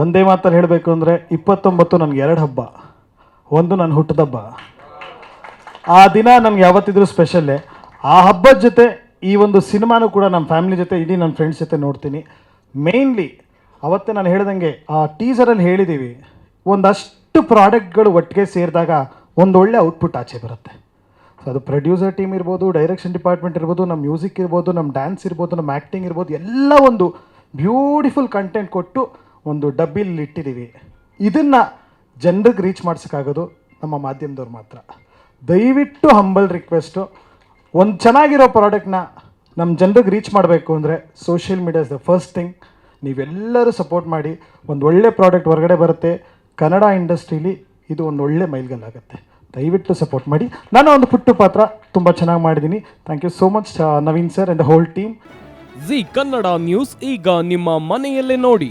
ಒಂದೇ ಮಾತಲ್ಲಿ ಹೇಳಬೇಕು ಅಂದರೆ ಇಪ್ಪತ್ತೊಂಬತ್ತು ನನಗೆ ಎರಡು ಹಬ್ಬ, ಒಂದು ನನ್ನ ಹುಟ್ಟದಬ್ಬ ಆ ದಿನ ನನಗೆ ಯಾವತ್ತಿದ್ರೂ ಸ್ಪೆಷಲ್ಲೇ ಆ ಹಬ್ಬದ ಜೊತೆ ಈ ಒಂದು ಸಿನಿಮಾನು ಕೂಡ ನಮ್ಮ ಫ್ಯಾಮಿಲಿ ಜೊತೆ, ಇಡೀ ನನ್ನ ಫ್ರೆಂಡ್ಸ್ ಜೊತೆ ನೋಡ್ತೀನಿ. ಮೇಯ್ನ್ಲಿ ಅವತ್ತೇ ನಾನು ಹೇಳ್ದಂಗೆ ಆ ಟೀಸರಲ್ಲಿ ಹೇಳಿದ್ದೀವಿ ಒಂದಷ್ಟು ಪ್ರಾಡಕ್ಟ್ಗಳು ಒಟ್ಟಿಗೆ ಸೇರಿದಾಗ ಒಂದೊಳ್ಳೆ ಔಟ್ಪುಟ್ ಆಚೆ ಬರುತ್ತೆ. ಸೊ ಅದು ಪ್ರೊಡ್ಯೂಸರ್ ಟೀಮ್ ಇರ್ಬೋದು ಡೈರೆಕ್ಷನ್ ಡಿಪಾರ್ಟ್ಮೆಂಟ್ ಇರ್ಬೋದು ನಮ್ಮ ಮ್ಯೂಸಿಕ್ ಇರ್ಬೋದು ನಮ್ಮ ಡ್ಯಾನ್ಸ್ ಇರ್ಬೋದು ನಮ್ಮ ಆ್ಯಕ್ಟಿಂಗ್ ಇರ್ಬೋದು, ಎಲ್ಲ ಒಂದು ಬ್ಯೂಟಿಫುಲ್ ಕಂಟೆಂಟ್ ಕೊಟ್ಟು ಒಂದು ಡಬ್ಬಿಲಿ ಇಟ್ಟಿದ್ದೀವಿ. ಇದನ್ನು ಜನರಿಗೆ ರೀಚ್ ಮಾಡಿಸೋಕ್ಕಾಗೋದು ನಮ್ಮ ಮಾಧ್ಯಮದವ್ರು ಮಾತ್ರ. ದಯವಿಟ್ಟು ಹಂಬಲ್ ರಿಕ್ವೆಸ್ಟು ಒಂದು ಚೆನ್ನಾಗಿರೋ ಪ್ರಾಡಕ್ಟ್ನ ನಮ್ಮ ಜನರಿಗೆ ರೀಚ್ ಮಾಡಬೇಕು ಅಂದರೆ social media is the first thing ನೀವೆಲ್ಲರೂ ಸಪೋರ್ಟ್ ಮಾಡಿ, ಒಂದು ಒಳ್ಳೆ ಪ್ರಾಡಕ್ಟ್ ಹೊರಗಡೆ ಬರುತ್ತೆ. ಕನ್ನಡ ಇಂಡಸ್ಟ್ರೀಲಿ ಇದು ಒಂದು ಒಳ್ಳೆ ಮೈಲ್ಗಲ್ಲಾಗುತ್ತೆ. ದಯವಿಟ್ಟು ಸಪೋರ್ಟ್ ಮಾಡಿ. ನಾನು ಒಂದು ಪುಟ್ಟು ಪಾತ್ರ ತುಂಬ ಚೆನ್ನಾಗಿ ಮಾಡಿದ್ದೀನಿ. Thank you so much Naveen sir and the whole team Zee Kannada news ಈಗ ನಿಮ್ಮ ಮನೆಯಲ್ಲೇ ನೋಡಿ.